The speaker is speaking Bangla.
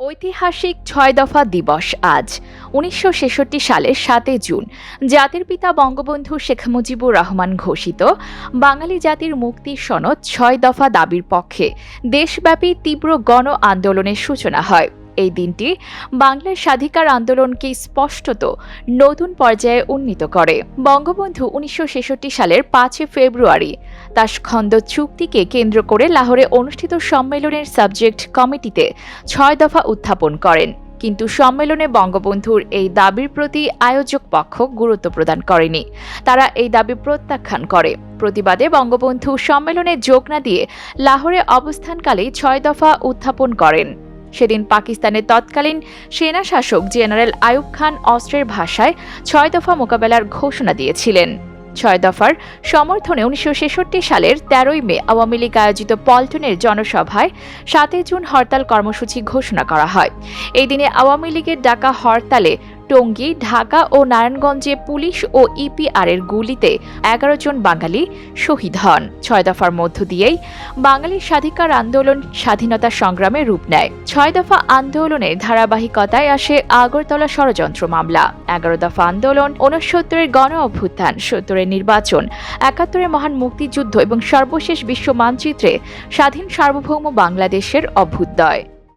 ঐতিহাসিক ছয় দফা দিবস আজ, উনিশশো ছেষট্টি সালের সাতই জুন। জাতির পিতা বঙ্গবন্ধু শেখ মুজিবুর রহমান ঘোষিত বাঙালি জাতির মুক্তির সনদ ছয় দফা দাবির পক্ষে দেশব্যাপী তীব্র গণ আন্দোলনের সূচনা হয়। এই দিনটি বাংলার স্বাধিকার আন্দোলনকে স্পষ্টত নতুন পর্যায়ে উন্নীত করে। বঙ্গবন্ধু উনিশশো ছেষট্টি সালের পাঁচই ফেব্রুয়ারি তাসখন্দ চুক্তিকে কেন্দ্র করে লাহোরে অনুষ্ঠিত সম্মেলনের সাবজেক্ট কমিটিতে ছয় দফা উত্থাপন করেন। কিন্তু সম্মেলনে বঙ্গবন্ধুর এই দাবির প্রতি আয়োজক পক্ষ গুরুত্ব প্রদান করেনি। তারা এই দাবি প্রত্যাখ্যান করে। প্রতিবাদে বঙ্গবন্ধু সম্মেলনে যোগ না দিয়ে লাহোরে অবস্থানকালেই ছয় দফা উত্থাপন করেন। সেদিন পাকিস্তানের তৎকালীন সেনা শাসক জেনারেল আয়ুব খান অস্ত্রের ভাষায় ছয় দফা মোকাবেলার ঘোষণা দিয়েছিলেন। ছয় দফার সমর্থনে উনিশশো ছেষট্টি সালের তেরোই মে আওয়ামী লীগ আয়োজিত পল্টনের জনসভায় সাতই জুন হরতাল কর্মসূচি ঘোষণা করা হয়। এই দিনে আওয়ামী লীগের ডাকা হরতালে টঙ্গী, ঢাকা ও নারায়ণগঞ্জে পুলিশ ও ইপিআর এর গুলিতে এগারো জন বাঙালি শহীদ হন। ছয় দফার মধ্য দিয়েই বাঙালির স্বাধিকার আন্দোলন স্বাধীনতা সংগ্রামে রূপ নেয়। ছয় দফা আন্দোলনের ধারাবাহিকতায় আসে আগরতলা ষড়যন্ত্র মামলা। এগারো দফা আন্দোলন ঊনসত্তরের গণ অভ্যুত্থান, সত্তরের নির্বাচন, একাত্তরের মহান মুক্তিযুদ্ধ এবং সর্বশেষ বিশ্ব মানচিত্রে স্বাধীন সার্বভৌম বাংলাদেশের অভ্যুদয়।